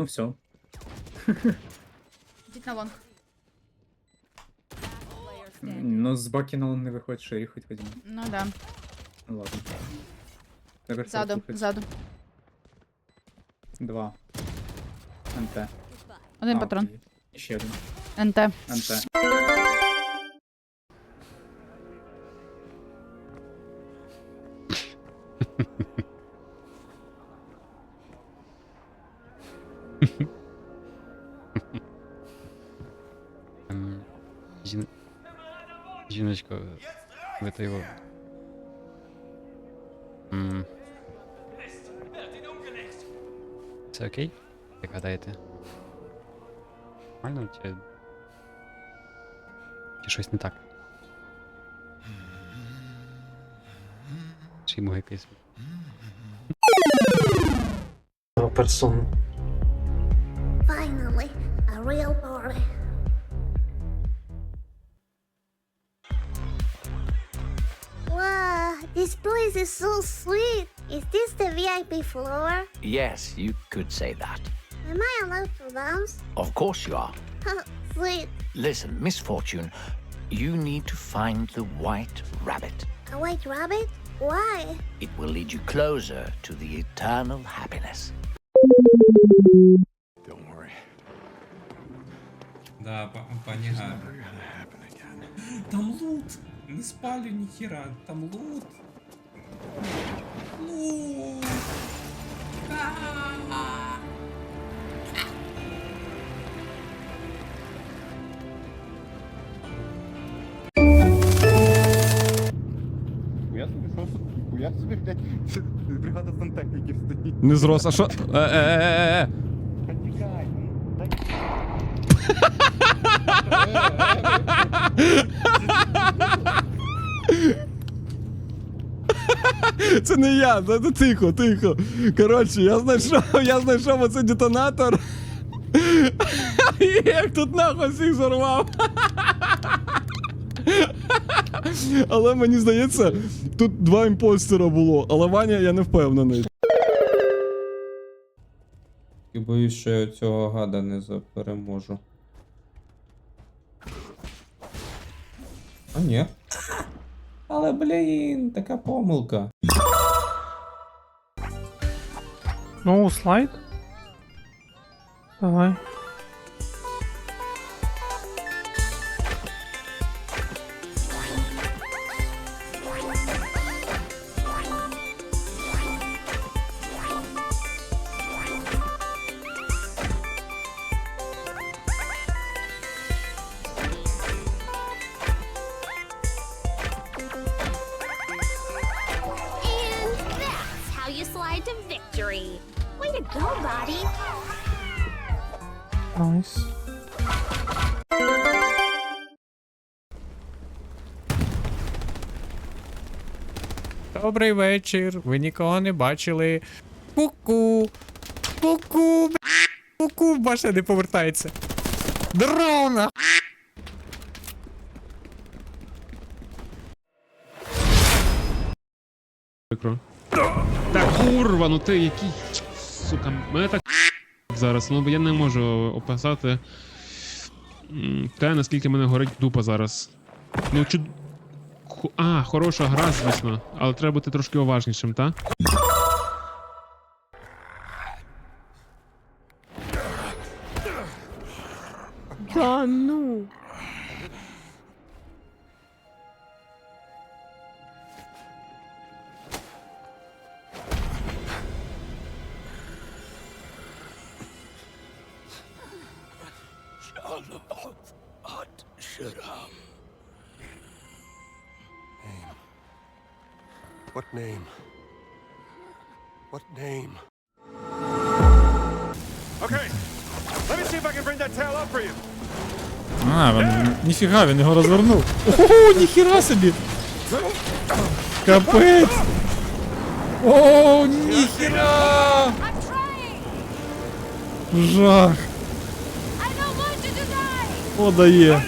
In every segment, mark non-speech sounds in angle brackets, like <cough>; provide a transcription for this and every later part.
ну все. Йдіть на лонг. Ну, з баки на лон не виходить, що їх хоч візьму. Ну да. Ну ладно. Тепер Ззаду, слухайте. ззаду. Два. НТ. Один А, патрон. окей. І ще один. НТ. НТ. Жін... Жіночко, ви то його. Це окей? Як гадаєте? Нормально чи. Чи щось не так? Чи йому якийсь. персон. Finally, a real party. Wow, this place is so sweet. Is this the VIP floor? Yes, you could say that. Am I allowed to dance? Of course you are. <laughs> Oh, sweet. Listen, Miss Fortune, you need to find the white rabbit. A white rabbit? Why? It will lead you closer to the eternal happiness. Да, па- пані Га. Там лут! Не спалю ніхіра, там лут. Лут! А-а-а! Я собі що тут? Я собі, блядь, це <laughs> бригада сантехніків стоїть. Не зрос, а що? Е-е-е-е-е. <laughs> Це не я, це, тихо, тихо. Коротше, я знайшов, <laughs> я знайшов оцей детонатор. <laughs> Як тут нахуй всіх зорвав. Але мені здається, тут два імпостера було, але Ваня я не впевнений. І боюсь, що я цього гада не запереможу. А ні. Але, блін, така помилка. Ну, слайд. Давай. Найс. Добрий вечір. Ви нікого не бачили. Ку-ку. Ку-ку. Ку-ку. Баша не повертається. Дрона. Прикро. Та курва, ну ти який. Сука, мене так зараз, ну бо я не можу описати те, наскільки мене горить дупа зараз. Ну чуд. А, хороша гра, звісно, але треба бути трошки уважнішим, так? Да ну. What name? What name? Okay, let me see if I can bring that tail up for you. А, він, ніфіга, він його розвернув. Ого, ніхіра собі. Капець. О, ніхіра. I'm trying! Жах. подає.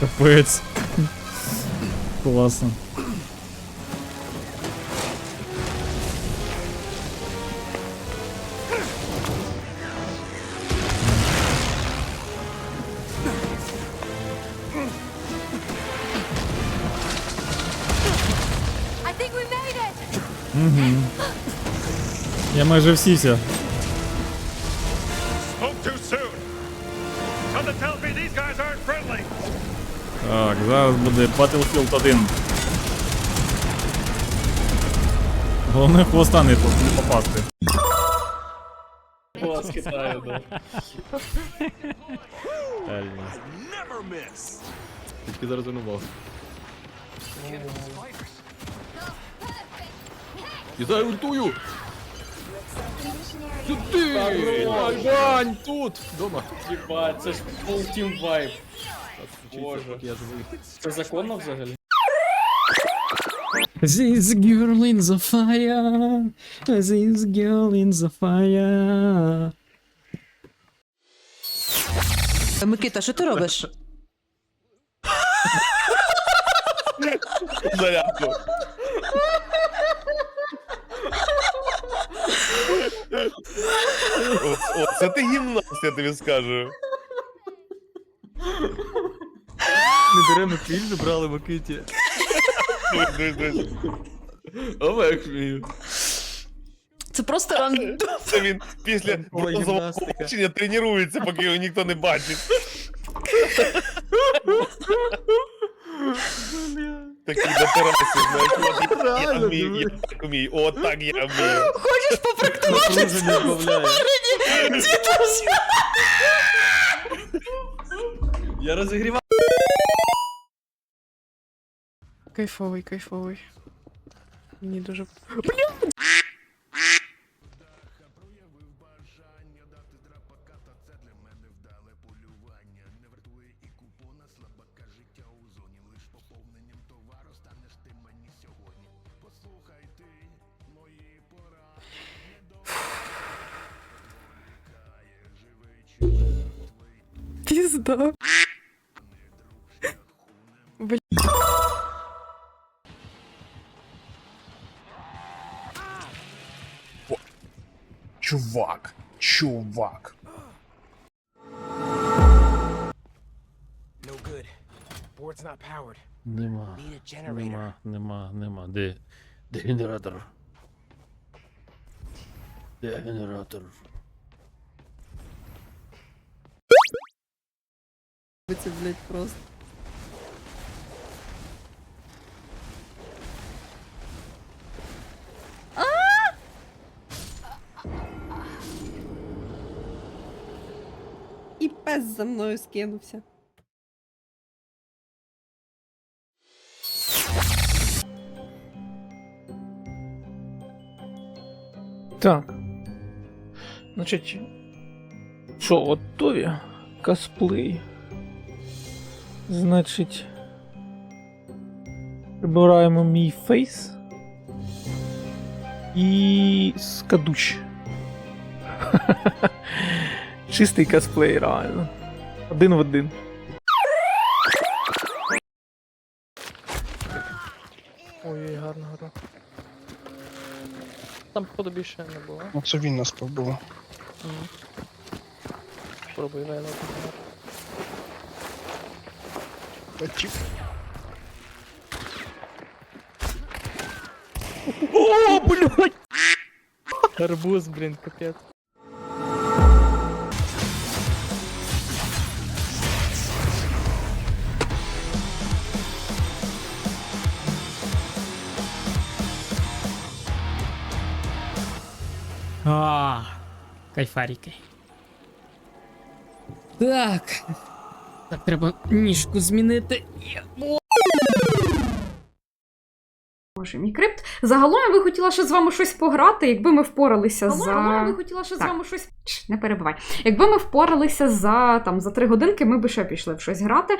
Капець. Класно. Угу. Я майже всівся. Зараз буде Battlefield 1. Головне в хвоста не по- не попасти. Клас Китаю, да. Тільки зараз винував. Кидай ультую! Сюди! Вань, тут! Дома. Єбать, це ж фул тім вайб. Боже. Я живий. Це законно взагалі? This girl in the fire. This girl in the fire. Микита, що ти робиш? Зарядку. Оце ти гімнаст, я тобі скажу. Не беремо квіль, брали Микиті. Дивись, дивись, дивись. Олег вмію. Це просто рандом. Це він після бронзового побачення тренується, поки його ніхто не бачить. Такий на терасі, знаєш, от я- я Реально, вмію, я диви. так вмію, от так я вмію. Хочеш попрактикувати це збавляє. Дідусь! Я розігріваю. Кайфовий, кайфовий. Мені дуже. Пізда. Чувак, чувак. Нема. Нема, нема, нема. Де? Де генератор? Де генератор? Це, блядь, просто. Пес за мною скинувся. Так. Значить. Що, готові? Косплей. Значить. Прибираємо мій фейс. І скадуч. <laughs> Чистий косплей, реально. Один в один. Ой, гарно, гарно. Там походу більше не було. Це він нас побув. Спробуй вайло. О, блядь! Арбуз, блін, капець. А, кайфаріки. Так. Так, треба ніжку змінити. Боже, мій крипт. Загалом я би хотіла ще з вами щось пограти, якби ми впоралися за. Загалом я би хотіла ще з вами щось. Не перебивай. Якби ми впоралися за там за три годинки, ми би ще пішли в щось грати.